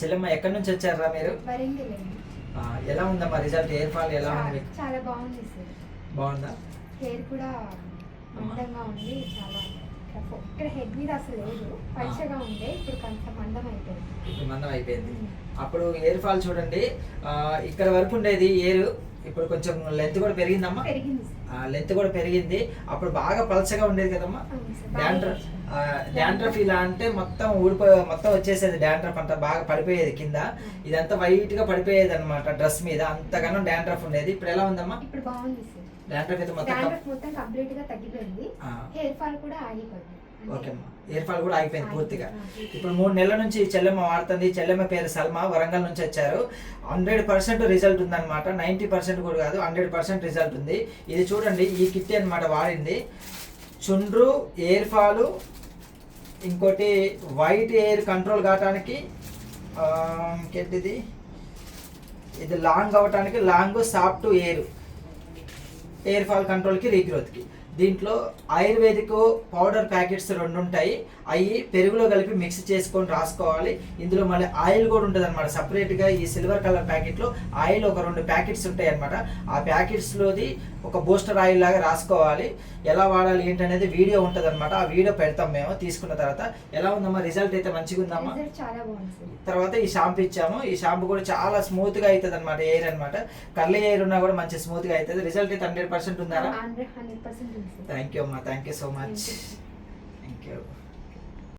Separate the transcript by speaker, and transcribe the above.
Speaker 1: చెల్లెమ్మ ఎక్కడి నుంచి వచ్చారా మీరు? ఎలా ఉందమ్మా రిజల్ట్? హెయిర్ ఫాల్ ఎలా ఉంది
Speaker 2: చాలా బాగుంది సార్.
Speaker 1: బాగుందా?
Speaker 2: హెయిర్ కూడా మందంగా ఉంది చాలా ఇక్కడ హెడ్ మీద అసలు లేదు పలుచగా ఉండే ఇప్పుడు కొంత మందం అయిపోయింది.
Speaker 1: ఇప్పుడు మందం అయిపోయింది. అప్పుడు హెయిర్ ఫాల్ చూడండి. ఇక్కడ వరకు ఉండేది హెయిర్ ఇప్పుడు కొంచెం లెంత్ కూడా పెరిగిందమ్మా. లెంత్ కూడా పెరిగింది. అప్పుడు బాగా పలచగా ఉండేది కదమ్మా. డాండ్రఫ్. డాండ్రఫ్. ఇలా అంటే మొత్తం ఊడిపో మొత్తం వచ్చేసేది డాండ్రఫ్ అంతా బాగా పడిపోయేది కింద. ఇదంతా వైట్గా పడిపోయేది అనమాట డ్రెస్ మీద. అంతగానో డాండ్రఫ్ ఉండేది. ఇప్పుడు ఎలా ఉందమ్మా?
Speaker 2: ఇప్పుడు బాగుంది సార్.
Speaker 1: డాండ్రఫ్ అయితే మొత్తం
Speaker 2: కంప్లీట్గా తగ్గిపోయింది. హెయిర్ ఫాల్ కూడా ఆగిపోయింది. అంటే
Speaker 1: ఓకే అమ్మా. హెయిర్ ఫాల్ కూడా అయిపోయింది పూర్తిగా.
Speaker 2: ఆగిపోయింది.
Speaker 1: ఇప్పుడు మూడు నెలల నుంచి చెల్లెమ్మ వాడుతుంది చెల్లెమ్మ పేరు సల్మా వరంగల్ నుంచి వచ్చారు. హండ్రెడ్ పర్సెంట్ రిజల్ట్ ఉందన్నమాట. నైంటీ పర్సెంట్ కూడా కాదు హండ్రెడ్ పర్సెంట్ రిజల్ట్ ఉంది. ఇది చూడండి ఈ కిట్ అన్నమాట వాడింది. చుండ్రు ఎయిర్ ఫాలు ఇంకోటి వైట్ ఎయిర్ కంట్రోల్ కావటానికి ఇంకేంటిది? ఇది లాంగ్ అవటానికి long soft hair. Hair fall కంట్రోల్కి రీగ్రోత్కి. దీంట్లో ఆయుర్వేదిక్ పౌడర్ ప్యాకెట్స్ రెండు ఉంటాయి. అవి పెరుగులో కలిపి మిక్స్ చేసుకొని రాసుకోవాలి. ఇందులో మళ్ళీ ఆయిల్ కూడా ఉంటుంది అనమాట సపరేట్గా ఈ సిల్వర్ కలర్ ప్యాకెట్లో ఆయిల్ ఒక రెండు ప్యాకెట్స్ ఉంటాయి అనమాట ఆ ప్యాకెట్స్లోది ఒక బూస్టర్ ఆయిల్ లాగా రాసుకోవాలి. ఎలా వాడాలి ఏంటి అనేది వీడియో ఉంటుంది అనమాట ఆ వీడియో పెడతాం మేము తీసుకున్న తర్వాత. ఎలా ఉందమ్మా? రిజల్ట్ అయితే మంచిగా ఉందమ్మా? తర్వాత ఈ షాంపూ ఇచ్చాము. ఈ షాంపూ కూడా చాలా స్మూత్గా అవుతుంది అనమాట ఎయిర్ అనమాట కర్లీ ఎయిర్ ఉన్నా కూడా మంచి స్మూత్గా అవుతుంది రిజల్ట్ అయితే హండ్రెడ్ పర్సెంట్ ఉందా
Speaker 2: హండ్రెడ్ హండ్రెడ్ పర్సెంట్ ఉంది సార్
Speaker 1: థ్యాంక్ యూ అమ్మా thank you so much
Speaker 2: Thank you.
Speaker 1: Thank you